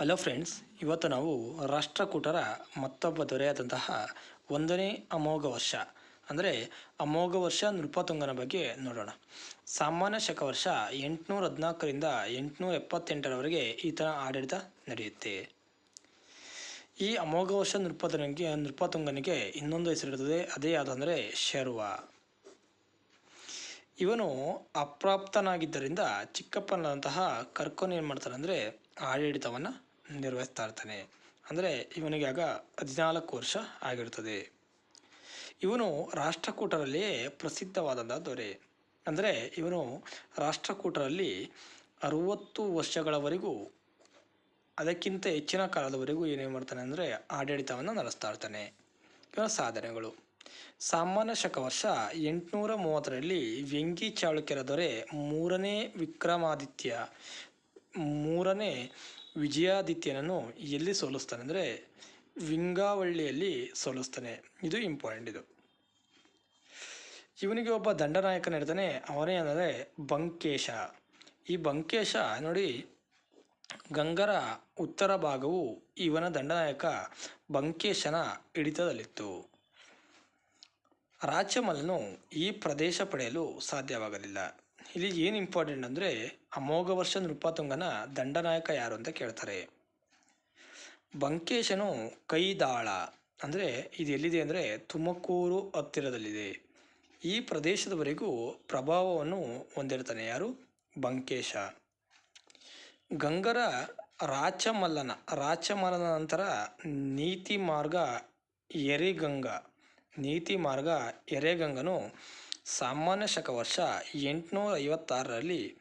Hello friends ಇವತ್ತು ನಾವು ರಾಷ್ಟ್ರಕೂಟರ ಮತ್ತೊಬ್ಬ ದೊರೆಯಾದಂತಹ ಒಂದನೇ ಅಮೋಘ ವರ್ಷ, ಅಂದರೆ ಅಮೋಘ ವರ್ಷ ನೃಪತುಂಗನ ಬಗ್ಗೆ ನೋಡೋಣ. ಸಾಮಾನ್ಯ ಶಕ ವರ್ಷ ಎಂಟುನೂರ ಹದಿನಾಲ್ಕರಿಂದ ಎಂಟುನೂರ ಎಪ್ಪತ್ತೆಂಟರವರೆಗೆ ಈತನ ಆಡಳಿತ ನಡೆಯುತ್ತೆ. ಈ ಅಮೋಘ ವರ್ಷ ನೃಪತುಂಗನಿಗೆ ನೃಪತುಂಗನಿಗೆ ಇನ್ನೊಂದು ಹೆಸರಿರುತ್ತದೆ ಅದೇ ಯಾವುದಂದರೆ ಶರ್ವ. ಇವನು ಅಪ್ರಾಪ್ತನಾಗಿದ್ದರಿಂದ ಚಿಕ್ಕಪ್ಪನಾದಂತಹ ಕರ್ಕೊಂಡು ಏನು ಮಾಡ್ತಾರೆ ಅಂದರೆ ಆಡಳಿತವನ್ನು ನಿರ್ವಹಿಸ್ತಾ ಇರ್ತಾನೆ ಅಂದರೆ ಇವನಿಗೆ ಆಗ ಹದಿನಾಲ್ಕು ವರ್ಷ ಆಗಿರುತ್ತದೆ. ಇವನು ರಾಷ್ಟ್ರಕೂಟರಲ್ಲಿಯೇ ಪ್ರಸಿದ್ಧವಾದಂಥ ದೊರೆ. ಅಂದರೆ ಇವನು ರಾಷ್ಟ್ರಕೂಟರಲ್ಲಿ ಅರುವತ್ತು ವರ್ಷಗಳವರೆಗೂ, ಅದಕ್ಕಿಂತ ಹೆಚ್ಚಿನ ಕಾಲದವರೆಗೂ ಏನೇನು ಮಾಡ್ತಾನೆ ಅಂದರೆ ಆಡಳಿತವನ್ನು ನಡೆಸ್ತಾ ಇರ್ತಾನೆ ಇವನ ಸಾಧನೆಗಳು. ಸಾಮಾನ್ಯ ಶಕ ವರ್ಷ ಎಂಟುನೂರ ಮೂವತ್ತರಲ್ಲಿ ವ್ಯಂಗಿ ಚಾಳುಕ್ಯರ ದೊರೆ ಮೂರನೇ ವಿಕ್ರಮಾದಿತ್ಯ, ಮೂರನೇ ವಿಜಯಾದಿತ್ಯನನ್ನು ಎಲ್ಲಿ ಸೋಲಿಸ್ತಾನೆ ಅಂದರೆ ವಿಂಗಾವಳ್ಳಿಯಲ್ಲಿ ಸೋಲಿಸ್ತಾನೆ. ಇದು ಇಂಪಾರ್ಟೆಂಟ್ ಇದು. ಇವನಿಗೆ ಒಬ್ಬ ದಂಡನಾಯಕನಿರ್ತಾನೆ ಅವನೇ ಅಂದರೆ ಬಂಕೇಶ. ಈ ಬಂಕೇಶ ನೋಡಿ, ಗಂಗರ ಉತ್ತರ ಭಾಗವು ಇವನ ದಂಡನಾಯಕ ಬಂಕೇಶನ ಹಿಡಿತದಲ್ಲಿತ್ತು. ರಾಜಮಲ್ಲನು ಈ ಪ್ರದೇಶ ಪಡೆಯಲು ಸಾಧ್ಯವಾಗಲಿಲ್ಲ. ಇಲ್ಲಿ ಏನು ಇಂಪಾರ್ಟೆಂಟ್ ಅಂದರೆ ಅಮೋಘ ವರ್ಷ ನೃಪತುಂಗನ ದಂಡನಾಯಕ ಯಾರು ಅಂತ ಕೇಳ್ತಾರೆ. ಬಂಕೇಶನು ಕೈದಾಳ ಅಂದರೆ ಇದು ಎಲ್ಲಿದೆ ಅಂದರೆ ತುಮಕೂರು ಹತ್ತಿರದಲ್ಲಿದೆ. ಈ ಪ್ರದೇಶದವರೆಗೂ ಪ್ರಭಾವವನ್ನು ಹೊಂದಿರ್ತಾನೆ ಯಾರು? ಬಂಕೇಶ. ಗಂಗರ ರಾಚಮಲ್ಲನ ರಾಚಮಲ್ಲನ ನಂತರ ನೀತಿ ಮಾರ್ಗ ಎರೆಗಂಗ ನೀತಿ ಮಾರ್ಗ ಎರೆಗಂಗನು ಸಾಮಾನ್ಯ ಶಕ ವರ್ಷ ಎಂಟುನೂರ ಐವತ್ತಾರರಲ್ಲಿ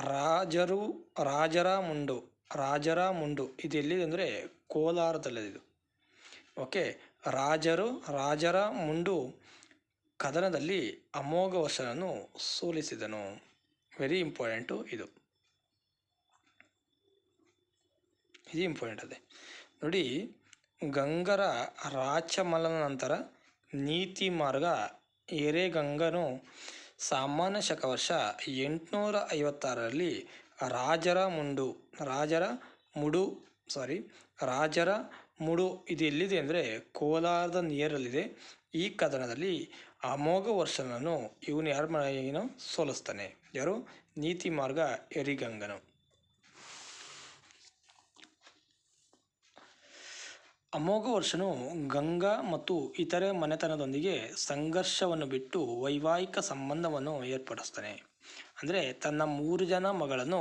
ರಾಜರು ರಾಜರ ಮುಂಡು ರಾಜರ ಮುಂಡು ಇದು ಎಲ್ಲಿದೆ ಅಂದರೆ ಕೋಲಾರದಲ್ಲಿದೆ. ಓಕೆ, ರಾಜರು ರಾಜರ ಮುಂಡು ಕದನದಲ್ಲಿ ಅಮೋಘ ವರ್ಷನನ್ನು ಸೋಲಿಸಿದನು. ವೆರಿ ಇಂಪಾರ್ಟೆಂಟು ಇದು. ಇದು ಇಂಪಾರ್ಟೆಂಟ್ ಅದೇ. ನೋಡಿ, ಗಂಗರ ರಾಚಮಲನ ನಂತರ ನೀತಿ ಮಾರ್ಗ ಎರೆಗಂಗನು ಸಾಮಾನ್ಯ ಶಕ ವರ್ಷ ಎಂಟುನೂರ ಐವತ್ತಾರರಲ್ಲಿ ರಾಜರ ಮುಂಡು, ರಾಜರ ಮುಡು ಸಾರಿ ರಾಜರ ಮುಡು ಇದು ಎಲ್ಲಿದೆ ಅಂದರೆ ಕೋಲಾರದ ನಿಯರಲ್ಲಿದೆ. ಈ ಕದನದಲ್ಲಿ ಅಮೋಘ ವರ್ಷನನ್ನು ಇವನು ಯಾರು ಮನೆಯನ್ನು ಸೋಲಿಸ್ತಾನೆ? ಯಾರು? ನೀತಿ ಮಾರ್ಗ ಎರಿಗಂಗನು ಅಮೋಘ ವರ್ಷನು ಗಂಗಾ ಮತ್ತು ಇತರೆ ಮನೆತನದೊಂದಿಗೆ ಸಂಘರ್ಷವನ್ನು ಬಿಟ್ಟು ವೈವಾಹಿಕ ಸಂಬಂಧವನ್ನು ಏರ್ಪಡಿಸ್ತಾನೆ. ಅಂದರೆ ತನ್ನ ಮೂರು ಜನ ಮಗಳನ್ನು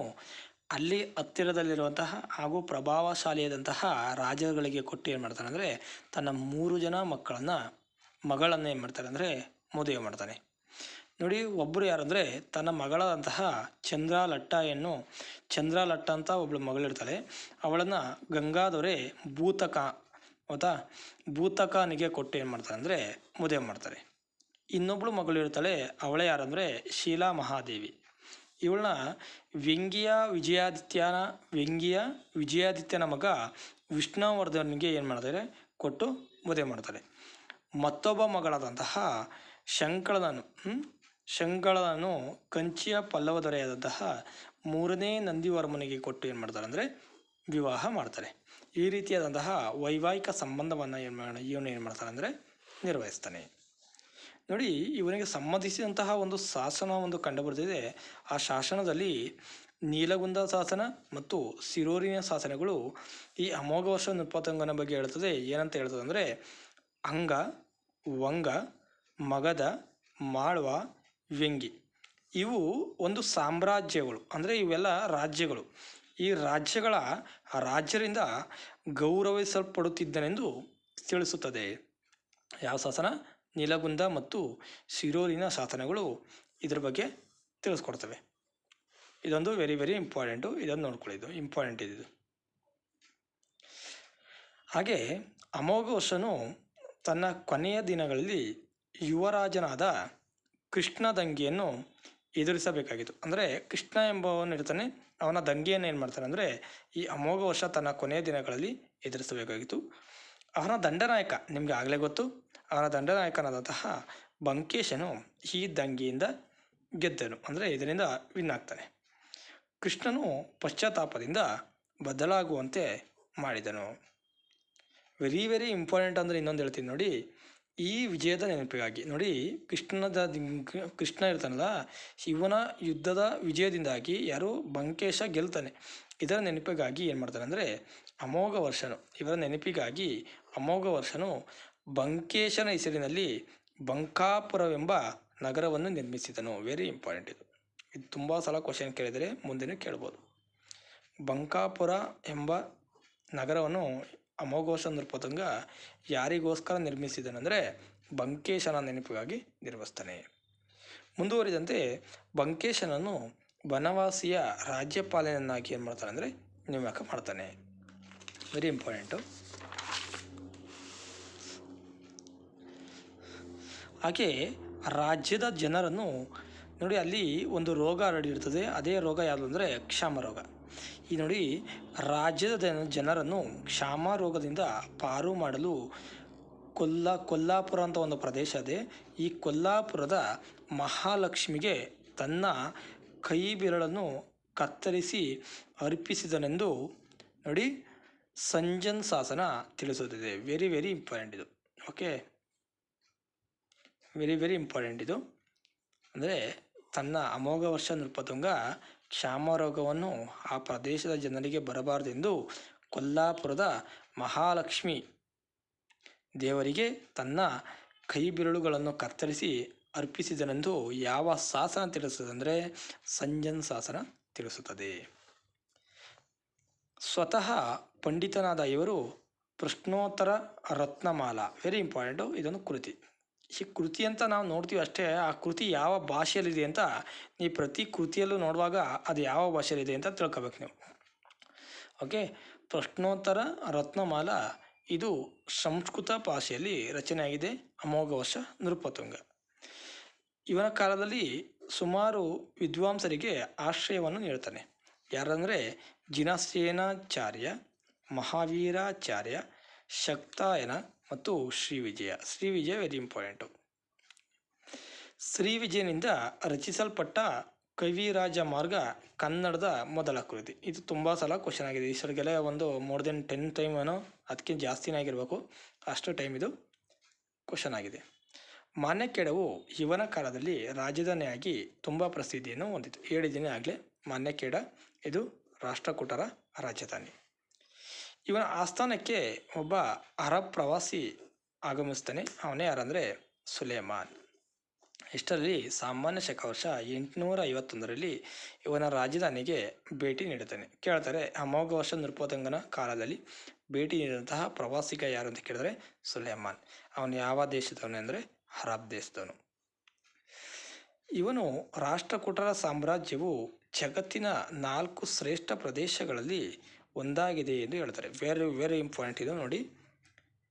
ಅಲ್ಲಿ ಹತ್ತಿರದಲ್ಲಿರುವಂತಹ ಹಾಗೂ ಪ್ರಭಾವಶಾಲಿಯಾದಂತಹ ರಾಜರುಗಳಿಗೆ ಕೊಟ್ಟು ಏನು ಮಾಡ್ತಾನೆ ಅಂದರೆ ತನ್ನ ಮೂರು ಜನ ಮಕ್ಕಳನ್ನು ಮಗಳನ್ನು ಏನು ಮಾಡ್ತಾರೆ ಅಂದರೆ ಮದುವೆ ಮಾಡ್ತಾನೆ. ನೋಡಿ ಒಬ್ಬರು ಯಾರಂದರೆ ತನ್ನ ಮಗಳಾದಂತಹ ಚಂದ್ರಾಲಟ್ಟಯನ್ನು ಚಂದ್ರಾಲಟ್ಟ ಅಂತ ಒಬ್ಬಳು ಮಗಳಿರ್ತಾಳೆ. ಅವಳನ್ನು ಗಂಗಾದೊರೆ ಭೂತಕ ಹೌದಾ? ಭೂತಕನಿಗೆ ಕೊಟ್ಟು ಏನು ಮಾಡ್ತಾರೆ ಅಂದರೆ ಮದುವೆ ಮಾಡ್ತಾರೆ. ಇನ್ನೊಬ್ಬಳು ಮಗಳು ಇರ್ತಾಳೆ, ಅವಳೇ ಯಾರಂದರೆ ಶೀಲಾ ಮಹಾದೇವಿ. ಇವಳನ್ನ ವ್ಯಂಗ್ಯ ವಿಜಯಾದಿತ್ಯನ ವ್ಯಂಗ್ಯ ವಿಜಯಾದಿತ್ಯನ ಮಗ ವಿಷ್ಣುವರ್ಧನ್ಗೆ ಏನು ಮಾಡ್ತಾರೆ? ಕೊಟ್ಟು ಮದುವೆ ಮಾಡ್ತಾರೆ. ಮತ್ತೊಬ್ಬ ಮಗಳಾದಂತಹ ಶಂಕಳನನ್ನು ಶಂಕಳನನ್ನು ಕಂಚಿಯ ಪಲ್ಲವ ದೊರೆಯಾದಂತಹ ಮೂರನೇ ನಂದಿವರ್ಮನಿಗೆ ಕೊಟ್ಟು ಏನು ಮಾಡ್ತಾರೆ ಅಂದರೆ ವಿವಾಹ ಮಾಡ್ತಾರೆ. ಈ ರೀತಿಯಾದಂತಹ ವೈವಾಹಿಕ ಸಂಬಂಧವನ್ನು ಏನು ಮಾಡ, ಇವನು ಏನು ಮಾಡ್ತಾನೆ ಅಂದರೆ ನಿರ್ವಹಿಸ್ತಾನೆ. ನೋಡಿ, ಇವನಿಗೆ ಸಂಬಂಧಿಸಿದಂತಹ ಒಂದು ಶಾಸನ ಒಂದು ಕಂಡುಬರ್ತಿದೆ ಆ ಶಾಸನದಲ್ಲಿ ನೀಲಗುಂದ ಶಾಸನ ಮತ್ತು ಸಿರೋರಿನ ಶಾಸನಗಳು ಈ ಅಮೋಘ ವರ್ಷ ನಿಪತಂಗನ ಬಗ್ಗೆ ಹೇಳ್ತದೆ. ಏನಂತ ಹೇಳ್ತದೆ ಅಂದರೆ ಅಂಗ, ವಂಗ ಮಗಧ ಮಾಳ್ವ ವ್ಯಂಗಿ ಇವು ಒಂದು ಸಾಮ್ರಾಜ್ಯಗಳು. ಅಂದರೆ ಇವೆಲ್ಲ ರಾಜ್ಯಗಳು. ಈ ರಾಜ್ಯಗಳ ರಾಜ್ಯರಿಂದ ಗೌರವಿಸಲ್ಪಡುತ್ತಿದ್ದನೆಂದು ತಿಳಿಸುತ್ತದೆ. ಯಾವ ಶಾಸನ? ನೀಲಗುಂದ ಮತ್ತು ಶಿರೋಲಿನ ಶಾಸನಗಳು ಇದರ ಬಗ್ಗೆ ತಿಳಿಸ್ಕೊಡ್ತವೆ. ಇದೊಂದು ವೆರಿ ವೆರಿ ಇಂಪಾರ್ಟೆಂಟು ಇದನ್ನು ನೋಡ್ಕೊಳ್ಳಿದ್ದು ಇಂಪಾರ್ಟೆಂಟ್ ಇದು. ಹಾಗೆ ಅಮೋಘ ವರ್ಷನು ತನ್ನ ಕೊನೆಯ ದಿನಗಳಲ್ಲಿ ಯುವರಾಜನಾದ ಕೃಷ್ಣ ದಂಗೆಯನ್ನು ಎದುರಿಸಬೇಕಾಗಿತ್ತು. ಅಂದರೆ ಕೃಷ್ಣ ಎಂಬವನ್ನು ಇರ್ತಾನೆ. ಅವನ ದಂಗೆಯನ್ನು ಏನು ಮಾಡ್ತಾನೆ ಅಂದರೆ ಈ ಅಮೋಘ ವರ್ಷ ತನ್ನ ಕೊನೆಯ ದಿನಗಳಲ್ಲಿ ಎದುರಿಸಬೇಕಾಗಿತ್ತು. ಅವನ ದಂಡನಾಯಕ ನಿಮಗೆ ಆಗಲೇ ಗೊತ್ತು. ಅವನ ದಂಡನಾಯಕನಾದಂತಹ ಬಂಕೇಶನು ಈ ದಂಗೆಯಿಂದ ಗೆದ್ದನು, ಅಂದರೆ ಇದರಿಂದ ವಿನ್ ಆಗ್ತಾನೆ. ಕೃಷ್ಣನು ಪಶ್ಚಾತ್ತಾಪದಿಂದ ಬದಲಾಗುವಂತೆ ಮಾಡಿದನು. ವೆರಿ ವೆರಿ ಇಂಪಾರ್ಟೆಂಟ್ ಅಂದರೆ ಇನ್ನೊಂದು ಹೇಳ್ತೀನಿ ನೋಡಿ. ಈ ವಿಜಯದ ನೆನಪಿಗಾಗಿ. ನೋಡಿ ಕೃಷ್ಣದ ಕೃಷ್ಣ ಇರ್ತಾನಲ್ಲ, ಶಿವನ ಯುದ್ಧದ ವಿಜಯದಿಂದಾಗಿ ಯಾರು ಬಂಕೇಶ ಗೆಲ್ತಾನೆ. ಇದರ ನೆನಪಿಗಾಗಿ ಏನು ಮಾಡ್ತಾನೆ ಅಂದರೆ ಅಮೋಘ ವರ್ಷನು ಇವರ ನೆನಪಿಗಾಗಿ ಅಮೋಘ ವರ್ಷನು ಬಂಕೇಶನ ಹೆಸರಿನಲ್ಲಿ ಬಂಕಾಪುರವೆಂಬ ನಗರವನ್ನು ನಿರ್ಮಿಸಿದನು. ವೆರಿ ಇಂಪಾರ್ಟೆಂಟ್ ಇದು. ಇದು ತುಂಬ ಸಲ ಕ್ವಶನ್ ಕೇಳಿದರೆ ಮುಂದೆನೂ ಕೇಳ್ಬೋದು. ಬಂಕಾಪುರ ಎಂಬ ನಗರವನ್ನು ಅಮೋಘೋಷ ನೃಪತುಂಗ ಯಾರಿಗೋಸ್ಕರ ನಿರ್ಮಿಸಿದನೆಂದರೆ ಬಂಕೇಶನ ನೆನಪಿಗಾಗಿ ನಿರ್ಮಿಸ್ತಾನೆ ಮುಂದುವರಿದಂತೆ ಬಂಕೇಶನನ್ನು ಬನವಾಸಿಯ ರಾಜ್ಯಪಾಲನನ್ನಾಗಿ ಏನು ಮಾಡ್ತಾನೆ ಅಂದರೆ ನೇಮಕ ಮಾಡ್ತಾನೆ. ವೆರಿ ಇಂಪಾರ್ಟೆಂಟು ಹಾಗೆ ರಾಜ್ಯದ ಜನರನ್ನು ನೋಡಿ ಅಲ್ಲಿ ಒಂದು ರೋಗ ಹರಡಿರ್ತದೆ. ಅದೇ ರೋಗ ಯಾವುದು ಅಂದರೆ ಕ್ಷಾಮ ರೋಗ. ಈ ನೋಡಿ ರಾಜ್ಯದ ಜನರನ್ನು ಕ್ಷಾಮ ರೋಗದಿಂದ ಪಾರು ಮಾಡಲು ಕೊಲ್ಲ, ಕೊಲ್ಲಾಪುರ ಅಂತ ಒಂದು ಪ್ರದೇಶ ಇದೆ. ಈ ಕೊಲ್ಲಾಪುರದ ಮಹಾಲಕ್ಷ್ಮಿಗೆ ತನ್ನ ಕೈ ಬೆರಳನ್ನು ಕತ್ತರಿಸಿ ಅರ್ಪಿಸಿದನೆಂದು ನೋಡಿ ಸಂಜನ್ ಶಾಸನ ತಿಳಿಸುತ್ತಿದೆ. ವೆರಿ ವೆರಿ ಇಂಪಾರ್ಟೆಂಟ್ ಇದು. ಓಕೆ ವೆರಿ ವೆರಿ ಇಂಪಾರ್ಟೆಂಟ್ ಇದು. ಅಂದರೆ ತನ್ನ ಅಮೋಘ ವರ್ಷ ನೃಪತುಂಗ ಕ್ಷಾಮ ರೋಗವನ್ನು ಆ ಪ್ರದೇಶದ ಜನರಿಗೆ ಬರಬಾರದೆಂದು ಕೊಲ್ಲಾಪುರದ ಮಹಾಲಕ್ಷ್ಮಿ ದೇವರಿಗೆ ತನ್ನ ಕೈಬಿರುಳುಗಳನ್ನು ಕತ್ತರಿಸಿ ಅರ್ಪಿಸಿದನೆಂದು ಯಾವ ಶಾಸನ ತಿಳಿಸುತ್ತದೆ ಅಂದರೆ ಸಂಜನ್ ಶಾಸನ ತಿಳಿಸುತ್ತದೆ. ಸ್ವತಃ ಪಂಡಿತನಾದ ಇವರು ಪ್ರಶ್ನೋತ್ತರ ರತ್ನಮಾಲ. ವೆರಿ ಇಂಪಾರ್ಟೆಂಟು ಇದೊಂದು ಕೃತಿ. ಈ ಕೃತಿ ಅಂತ ನಾವು ನೋಡ್ತೀವಿ ಅಷ್ಟೇ, ಆ ಕೃತಿ ಯಾವ ಭಾಷೆಯಲ್ಲಿದೆ ಅಂತ ನೀವು ಪ್ರತಿ ಕೃತಿಯಲ್ಲೂ ನೋಡುವಾಗ ಅದು ಯಾವ ಭಾಷೆಯಲ್ಲಿದೆ ಅಂತ ತಿಳ್ಕೊಬೇಕು ನೀವು. ಓಕೆ, ಪ್ರಶ್ನೋತ್ತರ ರತ್ನಮಾಲ, ಇದು ಸಂಸ್ಕೃತ ಭಾಷೆಯಲ್ಲಿ ರಚನೆಯಾಗಿದೆ ಅಮೋಘ ವರ್ಷ ನೃಪತುಂಗ. ಇವನ ಕಾಲದಲ್ಲಿ ಸುಮಾರು ವಿದ್ವಾಂಸರಿಗೆ ಆಶ್ರಯವನ್ನು ನೀಡ್ತಾನೆ ಯಾರಂದರೆ ಜಿನಸೇನಾಚಾರ್ಯ, ಮಹಾವೀರಾಚಾರ್ಯ ಶಕ್ತಾಯನ ಮತ್ತು ಶ್ರೀ ವಿಜಯ ಶ್ರೀ ವಿಜಯ ವೆರಿ ಇಂಪಾರ್ಟೆಂಟು ಶ್ರೀ ವಿಜಯನಿಂದ ರಚಿಸಲ್ಪಟ್ಟ ಕವಿರಾಜ ಮಾರ್ಗ ಕನ್ನಡದ ಮೊದಲ ಕೃತಿ. ಇದು ತುಂಬ ಸಲ ಕ್ವಶನ್ ಆಗಿದೆ. ಈ ಸರಿಗೆಲ್ಲ ಒಂದು ಮೋರ್ ದೆನ್ ಟೆನ್ ಟೈಮ್ ಏನೋ ಅದಕ್ಕಿಂತ ಜಾಸ್ತಿನೇ ಆಗಿರಬೇಕು. ಅಷ್ಟು ಟೈಮ್ ಇದು ಕ್ವಶನ್ ಆಗಿದೆ. ಮಾನ್ಯಕೇಡವು ಇವನ ಕಾಲದಲ್ಲಿ ರಾಜಧಾನಿಯಾಗಿ ತುಂಬ ಪ್ರಸಿದ್ಧಿಯನ್ನು ಹೊಂದಿತ್ತು ಹೇಳಿದ್ದೀನಿ ಆಗಲೇ ಮಾನ್ಯಕೇಡ ಇದು ರಾಷ್ಟ್ರಕೂಟರ ರಾಜಧಾನಿ. ಇವನ ಆಸ್ಥಾನಕ್ಕೆ ಒಬ್ಬ ಅರಬ್ ಪ್ರವಾಸಿ ಆಗಮಿಸ್ತಾನೆ. ಅವನೇ ಯಾರಂದರೆ ಸುಲೇಮಾನ್. ಇಷ್ಟರಲ್ಲಿ ಸಾಮಾನ್ಯ ಶಕ ವರ್ಷ ಎಂಟುನೂರ ಐವತ್ತೊಂದರಲ್ಲಿ ಇವನ ರಾಜಧಾನಿಗೆ ಭೇಟಿ ನೀಡುತ್ತಾನೆ. ಕೇಳ್ತಾರೆ ಅಮೋಘ ವರ್ಷ ನೃಪತಂಗನ ಕಾಲದಲ್ಲಿ ಭೇಟಿ ನೀಡಿದಂತಹ ಪ್ರವಾಸಿಗ ಯಾರು ಅಂತ ಕೇಳಿದ್ರೆ ಸುಲೇಮಾನ್. ಅವನು ಯಾವ ದೇಶದವನು ಅಂದರೆ ಅರಬ್ ದೇಶದವನು. ಇವನು ರಾಷ್ಟ್ರಕೂಟರ ಸಾಮ್ರಾಜ್ಯವು ಜಗತ್ತಿನ ನಾಲ್ಕು ಶ್ರೇಷ್ಠ ಪ್ರದೇಶಗಳಲ್ಲಿ ಒಂದಾಗಿದೆ ಎಂದು ಹೇಳ್ತಾರೆ. ವೆರಿ ವೆರಿ ಇಂಪಾರ್ಟೆಂಟ್ ಇದು ನೋಡಿ.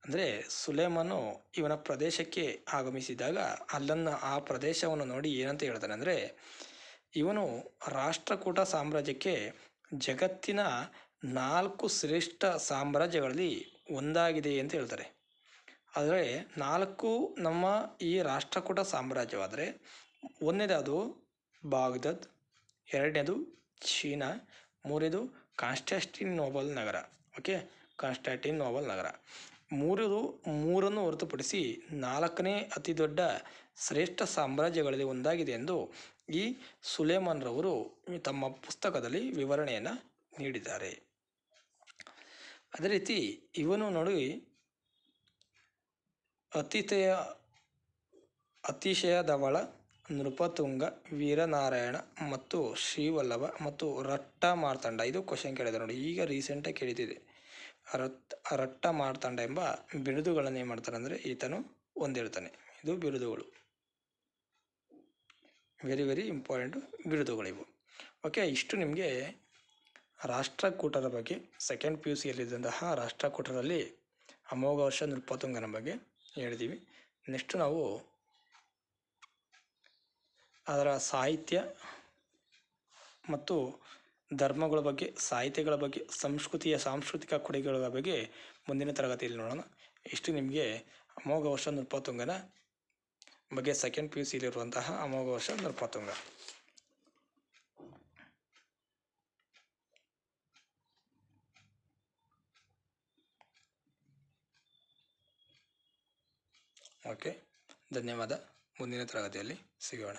ಅಂದರೆ ಸುಲೇಮನು ಇವನ ಪ್ರದೇಶಕ್ಕೆ ಆಗಮಿಸಿದಾಗ ಅಲ್ಲನ್ನು ಆ ಪ್ರದೇಶವನ್ನು ನೋಡಿ ಏನಂತ ಹೇಳ್ತಾನೆ ಅಂದರೆ, ಇವನು ರಾಷ್ಟ್ರಕೂಟ ಸಾಮ್ರಾಜ್ಯಕ್ಕೆ ಜಗತ್ತಿನ ನಾಲ್ಕು ಶ್ರೇಷ್ಠ ಸಾಮ್ರಾಜ್ಯಗಳಲ್ಲಿ ಒಂದಾಗಿದೆ ಅಂತ ಹೇಳ್ತಾರೆ. ಆದರೆ ನಾಲ್ಕು ನಮ್ಮ ಈ ರಾಷ್ಟ್ರಕೂಟ ಸಾಮ್ರಾಜ್ಯವಾದರೆ, ಒಂದನೇದು ಬಾಗ್ದದ್, ಎರಡನೇದು ಚೀನಾ, ಮೂರನೇದು ಕಾನ್ಸ್ಟಾಂಟಿನೋಬಲ್ ನಗರ ಓಕೆ ಕಾನ್ಸ್ಟಾಂಟಿನೋಬಲ್ ನಗರ. ಮೂರದು, ಮೂರನ್ನು ಹೊರತುಪಡಿಸಿ ನಾಲ್ಕನೇ ಅತಿ ದೊಡ್ಡ ಶ್ರೇಷ್ಠ ಸಾಮ್ರಾಜ್ಯಗಳಲ್ಲಿ ಒಂದಾಗಿದೆ ಎಂದು ಈ ಸುಲೇಮಾನ್ರವರು ತಮ್ಮ ಪುಸ್ತಕದಲ್ಲಿ ವಿವರಣೆಯನ್ನು ನೀಡಿದ್ದಾರೆ. ಅದೇ ರೀತಿ ಇವನು ನೋಡಿ ಅತಿಥೇಯ, ಅತಿಶಯದವಳ ನೃಪತುಂಗ, ವೀರನಾರಾಯಣ ಮತ್ತು ಶ್ರೀವಲ್ಲಭ ಮತ್ತು ರಟ್ಟ ಮಾರ್ತಾಂಡ. ಇದು ಕ್ವಶನ್ ಕೇಳಿದೆ ನೋಡಿ. ಈಗ ರೀಸೆಂಟಾಗಿ ಕೇಳಿದಿದೆ. ರಟ್ ರಟ್ಟ ಮಾರ್ತಾಂಡ ಎಂಬ ಬಿರುದುಗಳನ್ನು ಏನು ಮಾಡ್ತಾರೆ ಅಂದರೆ ಈತನು ಹೊಂದಿರ್ತಾನೆ. ಇದು ಬಿರುದುಗಳು. ವೆರಿ ವೆರಿ ಇಂಪಾರ್ಟೆಂಟು ಬಿರುದುಗಳಿವು. ಓಕೆ ಇಷ್ಟು ನಿಮಗೆ ರಾಷ್ಟ್ರಕೂಟರ ಬಗ್ಗೆ ಸೆಕೆಂಡ್ ಪಿ ಯು ಸಿಯಲ್ಲಿದ್ದಂತಹ ರಾಷ್ಟ್ರಕೂಟರಲ್ಲಿ ಅಮೋಘ ವರ್ಷ ನೃಪತುಂಗನ ಬಗ್ಗೆ ಹೇಳಿದ್ದೀವಿ ನೆಕ್ಸ್ಟ್ ನಾವು ಅದರ ಸಾಹಿತ್ಯ ಮತ್ತು ಧರ್ಮಗಳ ಬಗ್ಗೆ, ಸಾಹಿತ್ಯಗಳ ಬಗ್ಗೆ, ಸಂಸ್ಕೃತಿಯ ಸಾಂಸ್ಕೃತಿಕ ಕೊಡುಗೆಗಳ ಬಗ್ಗೆ ಮುಂದಿನ ತರಗತಿಯಲ್ಲಿ ನೋಡೋಣ. ಇಷ್ಟು ನಿಮಗೆ ಅಮೋಘ ವರ್ಷ ನೃಪತುಂಗನ ಬಗ್ಗೆ ಸೆಕೆಂಡ್ ಪಿ ಯು ಸಿಲಿರುವಂತಹ ಅಮೋಘ ವರ್ಷ ನೃಪತುಂಗ. ಓಕೆ ಧನ್ಯವಾದ. ಮುಂದಿನ ತರಗತಿಯಲ್ಲಿ ಸಿಗೋಣ.